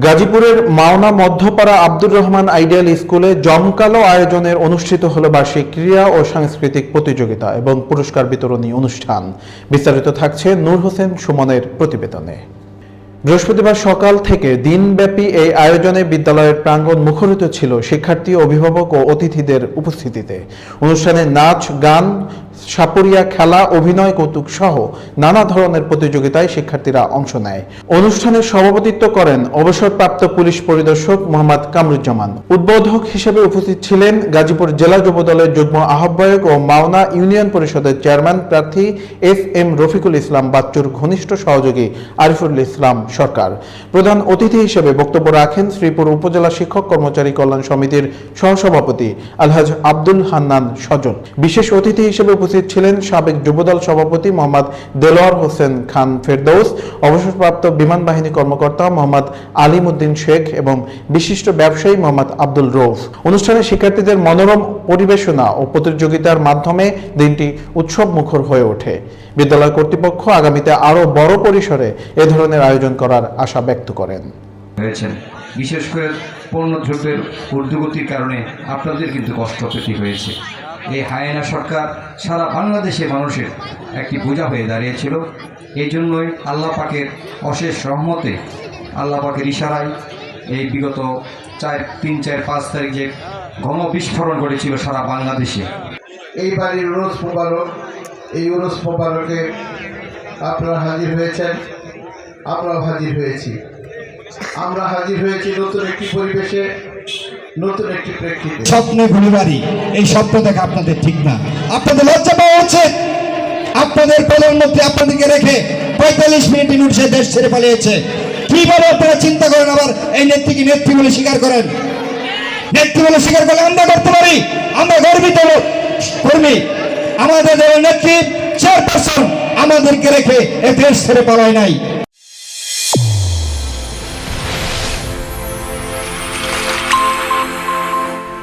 গাজীপুরের মাওনা মধ্যপাড়া আব্দুর রহমান আইডিয়াল স্কুলে জমকালো আয়োজনের অনুষ্ঠিত হল বার্ষিক ক্রীড়া ও সাংস্কৃতিক প্রতিযোগিতা এবং পুরস্কার বিতরণী অনুষ্ঠান। বিস্তারিত থাকছে নূর হোসেন সুমনের প্রতিবেদনে। বৃহস্পতিবার সকাল থেকে দিনব্যাপী এই আয়োজনে বিদ্যালয়ের প্রাঙ্গণ মুখরিত ছিল শিক্ষার্থী, অভিভাবক ও অতিথিদের উপস্থিতিতে। অনুষ্ঠানে নাচ, গান সাপুরিয়া খেলা, অভিনয়, কৌতুক সহ নানা ধরনের প্রতিযোগিতায় শিক্ষার্থীরা অংশ নেয়। অনুষ্ঠানে সভাপতিত্ব করেন অবসরপ্রাপ্ত পুলিশ পরিদর্শক মোহাম্মদ কামরুজ্জামান। উদ্বোধক হিসেবে উপস্থিত ছিলেন গাজীপুর জেলা যুবদলের যুগ্ম আহ্বায়ক ও মাওনা ইউনিয়ন পরিষদের চেয়ারম্যান প্রার্থী এফ এম রফিকুল ইসলাম বাচ্চুর ঘনিষ্ঠ সহযোগী আরিফুল ইসলাম সরকার। প্রধান অতিথি হিসেবে বক্তব্য রাখেন শ্রীপুর উপজেলা শিক্ষক কর্মচারী কল্যাণ সমিতির সহসভাপতি আলহাজ আব্দুল হান্নান সজল বিশেষ অতিথি হিসেবে উপস্থিত ছিলেন সাবেক যুবদল সভাপতি মোহাম্মদ দেলোয়ার হোসেন খান ফেরদৌস, অবসরপ্রাপ্ত বিমান বাহিনী কর্মকর্তা মোহাম্মদ আলিম উদ্দিন শেখ এবং বিশিষ্ট ব্যবসায়ী মোহাম্মদ আব্দুল রৌফ অনুষ্ঠানে শিক্ষার্থীদের মনোরম পরিবেশনা ও প্রতিযোগিতার মাধ্যমে দিনটি উৎসব মুখর হয়ে ওঠে। বিদ্যালয় কর্তৃপক্ষ আগামীতে আরও বড় পরিসরে এ ধরনের আয়োজন করার আশা ব্যক্ত করেন। বিশেষ করে পণ্যদ্রব্যের ঊর্ধ্বগতির কারণে আপনাদের কিন্তু কষ্ট পেতে হয়েছে। এই হায়না সরকার সারা বাংলাদেশের মানুষের একটি বোঝা হয়ে দাঁড়িয়েছিল। এই জন্যই আল্লাহ পাকের অশেষ রহমতে আল্লাহ পাকের ইশারায় এই বিগত চার, তিন, চার, পাঁচ তারিখ যে গণ বিস্ফোরণ ঘটেছিল সারা বাংলাদেশে। এই বাড়ির উরস মোবারক এই উরস মোবারকে আপনারা হাজির হয়েছেন, আমরাও হাজির হয়েছি। আমরা হাজির হয়েছি নতুন একটি পরিবেশে। স্বপ্নে এই স্বপ্ন দেখা আপনাদের ঠিক না। আপনাদের লজ্জা পাওয়া উচিত আপনাদের প্রধানমন্ত্রী আপনাদেরকে রেখে পঁয়তাল্লিশ মিনিট ইনুটসে দেশ ছেড়ে পালিয়েছে। কীভাবে আপনারা চিন্তা করেন আবার এই নেত্রীকে নেত্রী বলে স্বীকার করেন? নেত্রী বলে স্বীকার করলে আমরা করতে পারি? আমরা গর্বিত কর্মী, আমাদের দলের নেত্রী চেয়ারপারসন আমাদেরকে রেখে এ দেশ ছেড়ে পালায় নাই।